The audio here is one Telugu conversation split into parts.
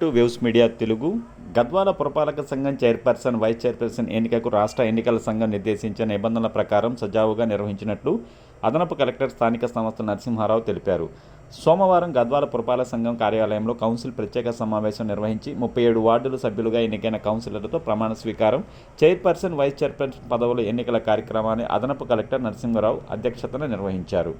To waves media Telugu. Gadwal పురపాలక సంఘం చైర్పర్సన్ వైస్ చైర్పర్సన్ ఎన్నికకు రాష్ట్ర ఎన్నికల సంఘం నిర్దేశించిన నిబంధనల ప్రకారం సజావుగా నిర్వహించినట్లు అదనపు కలెక్టర్ స్థానిక సంస్థ నరసింహారావు తెలిపారు. సోమవారం గద్వాల పురపాలక సంఘం కార్యాలయంలో కౌన్సిల్ ప్రత్యేక సమావేశం నిర్వహించి ముప్పై ఏడు వార్డుల సభ్యులుగా ఎన్నికైన కౌన్సిలర్లతో ప్రమాణ స్వీకారం. చైర్పర్సన్ వైస్ చైర్పర్సన్ పదవుల ఎన్నికల కార్యక్రమాన్ని అదనపు కలెక్టర్ నరసింహారావు అధ్యక్షతన నిర్వహించారు.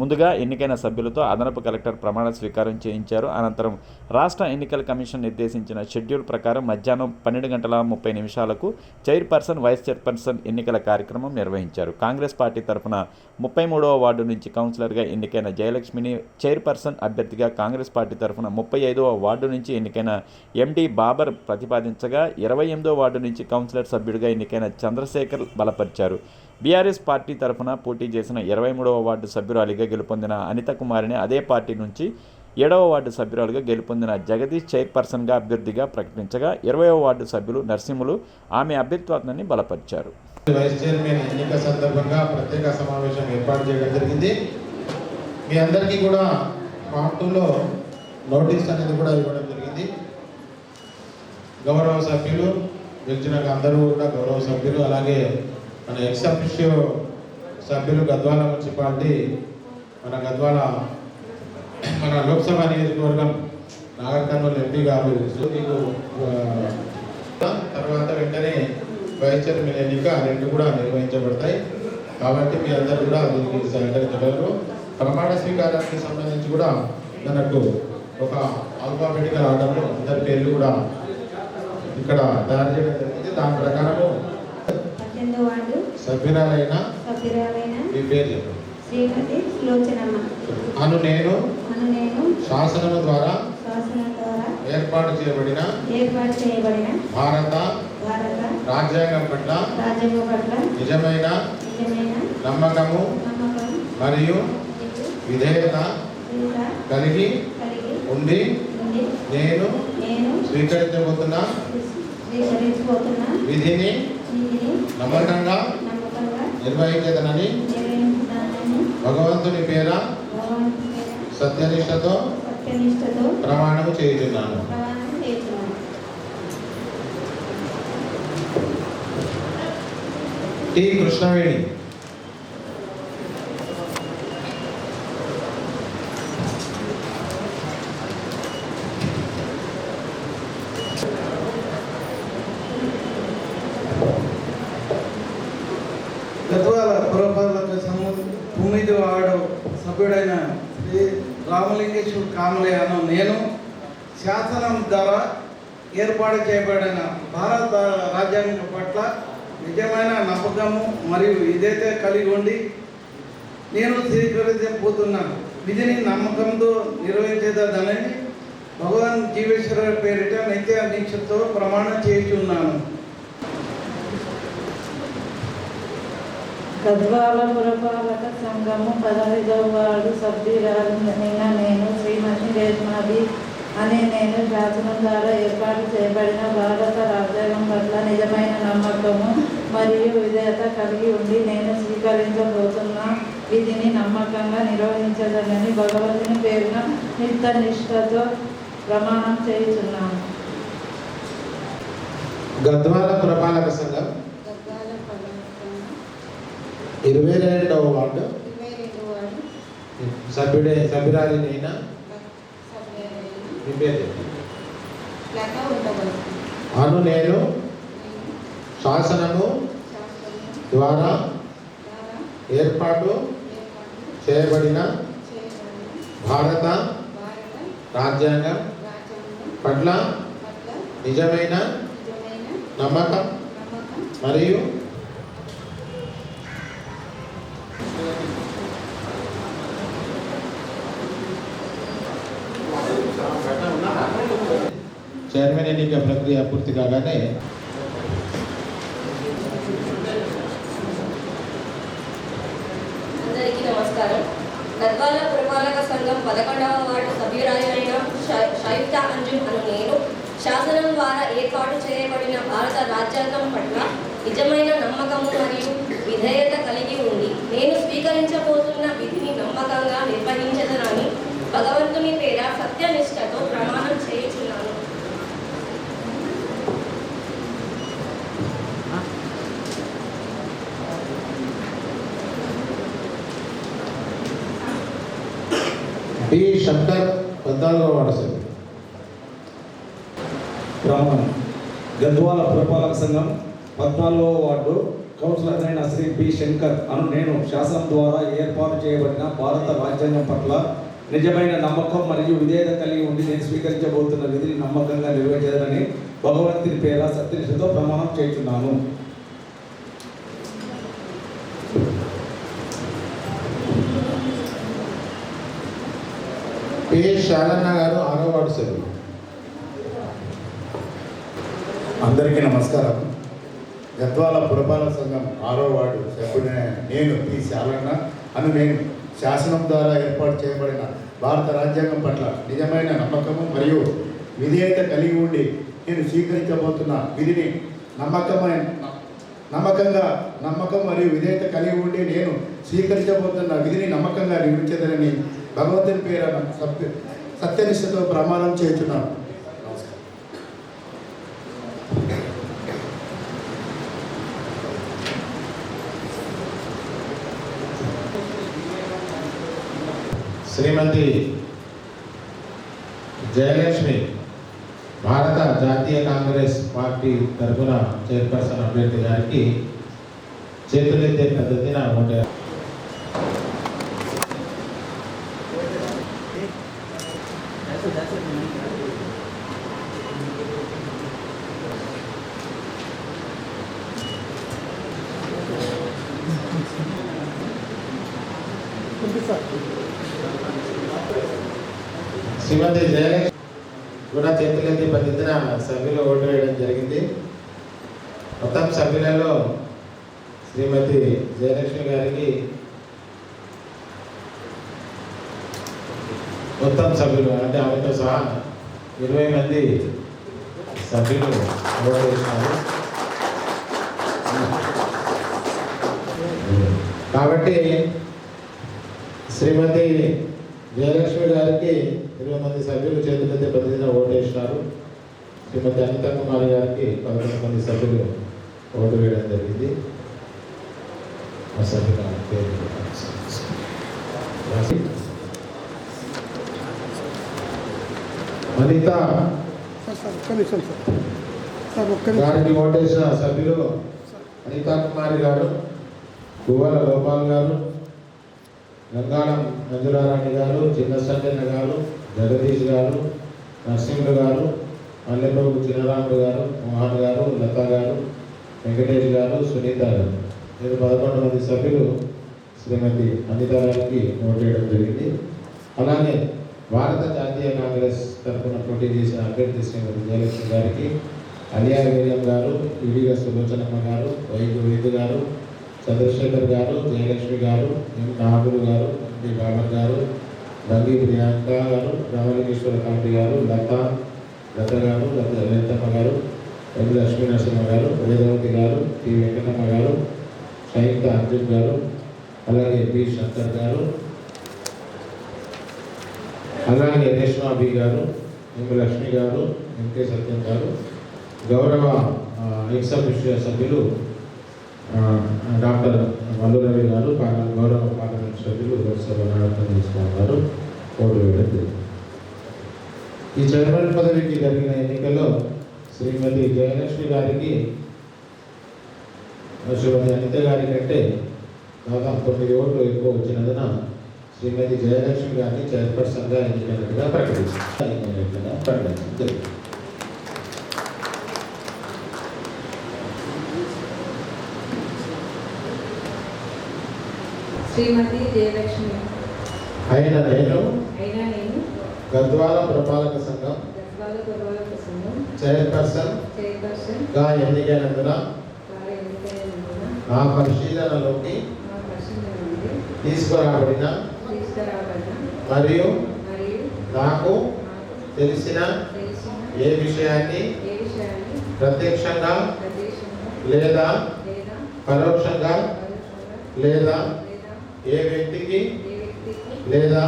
ముందుగా ఎన్నికైన సభ్యులతో అదనపు కలెక్టర్ ప్రమాణ స్వీకారం చేయించారు. అనంతరం రాష్ట్ర ఎన్నికల కమిషన్ నిర్దేశించిన షెడ్యూల్ ప్రకారం మధ్యాహ్నం పన్నెండు గంటల ముప్పై నిమిషాలకు చైర్పర్సన్ వైస్ చైర్పర్సన్ ఎన్నికల కార్యక్రమం నిర్వహించారు. కాంగ్రెస్ పార్టీ తరఫున ముప్పై మూడవ వార్డు నుంచి కౌన్సిలర్గా ఎన్నికైన జయలక్ష్మిని చైర్పర్సన్ అభ్యర్థిగా కాంగ్రెస్ పార్టీ తరఫున ముప్పై ఐదవ వార్డు నుంచి ఎన్నికైన ఎండి బాబర్ ప్రతిపాదించగా ఇరవై ఎనిమిదో వార్డు నుంచి కౌన్సిలర్ సభ్యుడిగా ఎన్నికైన చంద్రశేఖర్ బలపరిచారు. బీఆర్ఎస్ పార్టీ తరఫున పోటీ చేసిన ఇరవై మూడవ వార్డు సభ్యురాలిగా గెలుపొందిన అనిత కుమారిని అదే పార్టీ నుంచి ఏడవ వార్డు సభ్యురాలుగా గెలుపొందిన జగదీష్ చైర్పర్సన్గా అభ్యర్థిగా ప్రకటించగా ఇరవైవ వార్డు సభ్యులు నరసింహులు ఆమె అభ్యర్థిత్వాన్ని బలపరిచారు. వైస్ చైర్మన్ ఎన్నిక సందర్భంగా ప్రత్యేక సమావేశం ఏర్పాటు చేయడం జరిగింది. మీ అందరికీ కూడా పార్టీలో నోటీస్ అనేది కూడా ఇవ్వడం జరిగింది. గౌరవ సభ్యులు గెలిచినాక అందరూ కూడా గౌరవ సభ్యులు అలాగే మన ఎక్స్ అఫిషియో సభ్యులు గద్వాల మున్సిపాలిటీ మన గద్వాల మన లోక్సభ నియోజకవర్గం నాగర్ కర్నూలు ఎంపీ గారు మీకు తర్వాత వెంటనే వైస్ చైర్మన్ ఎన్నిక రెండు కూడా నిర్వహించబడతాయి. కాబట్టి మీ అందరూ కూడా దీనికి సహకరించగలరు. ప్రమాణ స్వీకారానికి సంబంధించి కూడా మనకు ఒక ఆల్ఫాబెటికల్ ఆర్డర్లో అందరి పేర్లు కూడా ఇక్కడ తయారు చేయడం జరిగింది. దాని ప్రకారము పద్దెనిమిది వార్డు సభ్యురాలైన సభ్యురాలైన మీ పేరు చెప్పండి శ్రీమతి సులోచనమ్మ అను నేను అను నేను శాసనము ద్వారా శాసన ద్వారా ఏర్పాటు చేయబడిన ఏర్పాటు చేయబడిన భారత భారత రాజ్యాంగం పట్ల రాజ్యాంగం పట్ల నిజమైన నిజమైన నమ్మకము నమ్మకం మరియు విధేయత కలిగి ఉండి నేను నేను స్వీకరించబోతున్న స్వీకరించబోతున్న విధిని నమ్మకంగా నిర్వహించదనని భగవంతుని పేర సత్యనిష్టతో చేయుచున్నాను. ప్రమాణం చేస్తున్నాను టి కృష్ణవేణి గద్వాల పురపాలక సంఘం తొమ్మిది వాడు సభ్యుడైన శ్రీ రామలింగేశ్వరుడు కామలే అన్న నేను శాసనం ద్వారా ఏర్పాటు చేయబడిన భారత రాజ్యాంగం పట్ల నిజమైన నమ్మకము మరియు ఇదైతే కలిగి ఉండి నేను స్వీకరించబోతున్నాను విధిని నమ్మకంతో నిర్వహించేదని భగవాన్ జీవేశ్వర పేరిట నిత్య దీక్షతో ప్రమాణం చేయుచున్నాను. గద్వాల పురపాలక సంఘము పదహైదవ వార్డు సభ్యురాలిన నేను శ్రీమతి రేష్మాది అనే నేను శాసనం ద్వారా ఏర్పాటు చేయబడిన భారత రాజ్యాంగం పట్ల నిజమైన నమ్మకము మరియు విధేయత కలిగి ఉండి నేను స్వీకరించబోతున్న విధిని నమ్మకంగా నిర్వహించదనని భగవంతుని పేరున నిత్య నిష్ఠతో ప్రమాణం చేయుచున్నాను గద్వాల పురపాలక సంఘం ఇరవై రెండవ వార్డు. సభ్యుడే సభ్యురాలినైన అను నేను శాసనము ద్వారా ఏర్పాటు చేయబడిన భారత రాజ్యాంగం పట్ల నిజమైన నమ్మకం మరియు చైర్మన్ ఎన్నిక ప్రక్రియ పూర్తి కాగానే అందరికీ నమస్కారం. గద్వాల పురపాలక సంఘం పదకొండవ వార్డు సభ్యురాలైన షై- అంజున్ అను నేను శాసనం ద్వారా ఏర్పాటు చేయబడిన భారత రాజ్యాంగం పట్ల నిజమైన నమ్మకం కలిగి ఉండి నేను స్వీకరించబోతున్న విధిని నమ్మకంగా నిర్వహించదనని భగవంతుని పేర సత్యనిష్టతో ప్రమాణం చేయుచున్నాను. డి శంకర్ పద్నాలుగో వార్డు సభ్యులు బ్రాహ్మణ్ గద్వాల పురపాలక సంఘం పద్నాలుగో వార్డు కౌన్సిలర్ అయిన శ్రీ బి. శంకర్ అను నేను శాసనం ద్వారా ఏర్పాటు చేయబడిన భారత రాజ్యాంగం పట్ల నిజమైన నమ్మకం మరియు విధేయత కలిగి ఉండి నేను స్వీకరించబోతున్న విధిని నమ్మకంగా నిర్వహించదని భగవంతుని పేర సత్యనిష్టతో ప్రమాణం చేస్తున్నాను. కే శాలన్న గారు ఆరో వార్డు సభ్యులు అందరికీ నమస్కారం. గద్వాల పురపాలక సంఘం ఆరో వార్డు సభ్యుడిన నేను పి. శాలన్న అను నేను శాసనం ద్వారా ఏర్పాటు చేయబడిన భారత రాజ్యాంగం పట్ల నిజమైన నమ్మకము మరియు విధేయత కలిగి ఉండి నేను స్వీకరించబోతున్న విధిని నమ్మకమైన నమ్మకంగా నమ్మకం మరియు విధేయత కలిగి ఉండి నేను స్వీకరించబోతున్న విధిని నమ్మకంగా నిర్మించదనని భగవంతుని పేర సత్య సత్యనిష్టతో ప్రమాణం చేస్తున్నాను శ్రీమతి జయలక్ష్మి భారత జాతీయ కాంగ్రెస్ పార్టీ తరఫున చైర్పర్సన్ అభ్యర్థి గారికి చేతులెత్తే పద్ధతిన ఉంటారు శ్రీమతి జయలక్ష్మి కూడా చేతులెత్తి పద్ధతిన సభ్యులు ఓటు వేయడం జరిగింది. మొత్తం సభ్యులలో శ్రీమతి జయలక్ష్మి గారికి మొత్తం సభ్యులు అంటే ఆమెతో సహా ఇరవై మంది సభ్యులు ఓటు వేసినారు. కాబట్టి శ్రీమతి జయలక్ష్మి గారికి ఇరవై మంది సభ్యులు చేతులైతే ప్రతిదిన ఓటేసినారు శ్రీమతి అనిత కుమారి గారికి పదకొండు మంది సభ్యులు ఓటు వేయడం జరిగింది. ఆ సభ్యుల పేరు అనిత గారికి ఓటేసిన సభ్యులు అనితా కుమారి గారు గువ్వల గోపాల్ గారు గంగాళం మంజులారాణి గారు చిన్నసంగన్న గారు జగదీష్ గారు నరసింహుడు గారు మల్లెబాబు చిన్నరాముడు గారు మోహన్ గారు లత గారు వెంకటేష్ గారు సునీత గారు. నేను పదకొండు మంది సభ్యులు శ్రీమతి అనిత గారికి ఓటు వేయడం జరిగింది. అలాగే భారత జాతీయ కాంగ్రెస్ తరఫున పోటీ చేసిన అభ్యర్థి శ్రీమతి జయలక్ష్మి గారికి అలియా వీర్యం గారు ఈడిగా సులోచనమ్మ గారు వైద్య వైద్య గారు చంద్రశేఖర్ గారు జయలక్ష్మి గారు ఎం నాగులు గారు ఎంపీ బాబర్ గారు రంగి ప్రియాంక గారు రామలింగేశ్వర కాంతి గారు లత లత గారు లత లలితమ్మ గారు ఎం లక్ష్మీ నరసింహ గారు వేదవతి గారు టి వెంకటమ్మ గారు సంయుక్త అర్జున్ గారు అలాగే బి శంకర్ గారు అలాగే రేష్మా బి గారు ఎం లక్ష్మి గారు ఎంకే సత్యం గారు గౌరవ ఎక్సఫిషియో సభ్యులు డాక్టర్ మల్లు రవి గారు గౌరవ పార్లమెంట్ సభ్యులు లోక్సభ నాయకత్వం తీసుకున్నారు ఓటు వేయడం ఈ చైర్మన్ పదవికి జరిగిన ఎన్నికల్లో శ్రీమతి జయలక్ష్మి గారికి శ్రీమతి అనిత గారి కంటే దాదాపు తొమ్మిది ఓట్లు ఎక్కువ వచ్చినందున శ్రీమతి జయలక్ష్మి గారిని చైర్పర్సన్గా ఎన్నికైనట్టుగా ప్రకటించారు ప్రకటించారు ప్రకటించడం జరిగింది. శ్రీమతి జయలక్ష్మి. అయిన నేను అయినా నేను గద్వాల పురపాలక సంఘం గద్వాల పురపాలక సంఘం చైర్పర్సన్ చైర్పర్సన్గా ఎన్నికైనందున నా పరిశీలనలోకి తీసుకురాబడిన మరియు నాకు తెలిసిన ఏ విషయాన్ని ప్రత్యక్షంగా లేదా పరోక్షంగా లేదా ఏ వ్యక్తికి లేదా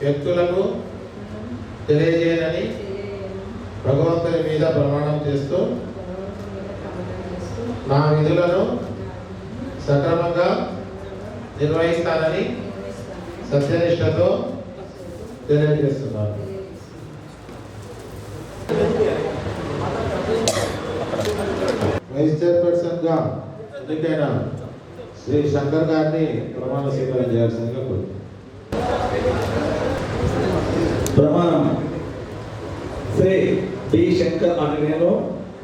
వ్యక్తులకు తెలియజేయనని భగవంతుని మీద ప్రమాణం చేస్తూ నా విధులను సక్రమంగా నిర్వహిస్తానని సత్యనిష్టతో తెలియజేస్తున్నాను. వైస్ చైర్పర్సన్గా ఎన్నికైన శ్రీ శంకర్ గారిని ప్రమాణ స్వీకారం చేయాల్సిందిగా కోరుతున్నాను. ప్రమాణం. శ్రీ బి శంకర్ అని నేను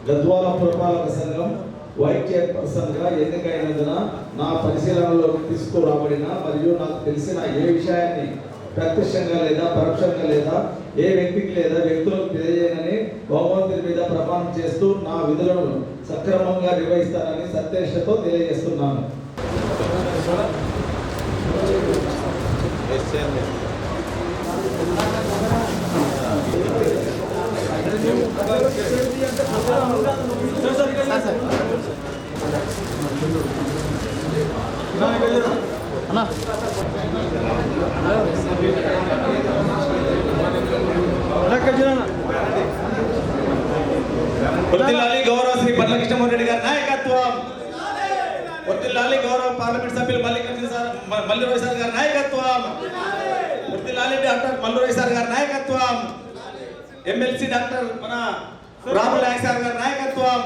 గద్వాల పురపాలక సంఘం వైస్ చైర్పర్సన్గా ఎన్నికైనందున నా పరిశీలనలోకి తీసుకురాబడిన మరియు నాకు తెలిసిన ఏ విషయాన్ని ప్రత్యక్షంగా లేదా పరోక్షంగా లేదా ఏ వ్యక్తికి లేదా వ్యక్తులకు తెలియజేయనని భగవంతుని మీద ప్రమాణం చేస్తూ నా విధులను సక్రమంగా నిర్వహిస్తానని సత్యేష్టతో తెలియజేస్తున్నాను. వర్తిల్లాలి గౌరవ శ్రీ పట్ల గారి నాయకత్వం. వర్తిల్లాలి గౌరవ పార్లమెంట్ సభ్యులు మల్లికార్జున సార్ మల్లిరావు సార్ గారి నాయకత్వం. వర్తిల్లాలి డాక్టర్ మల్లిరావు సార్ గారి నాయకత్వం. ఎమ్మెల్సీ డాక్టర్ మన రాహుల్ నాయక్ సార్ గారి నాయకత్వం.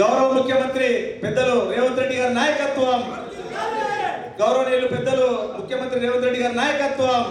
గౌరవ ముఖ్యమంత్రి పెద్దలు రేవంత్ రెడ్డి గారి నాయకత్వం. గౌరవనీయులు పెద్దలు ముఖ్యమంత్రి రేవంత్ రెడ్డి గారి నాయకత్వం.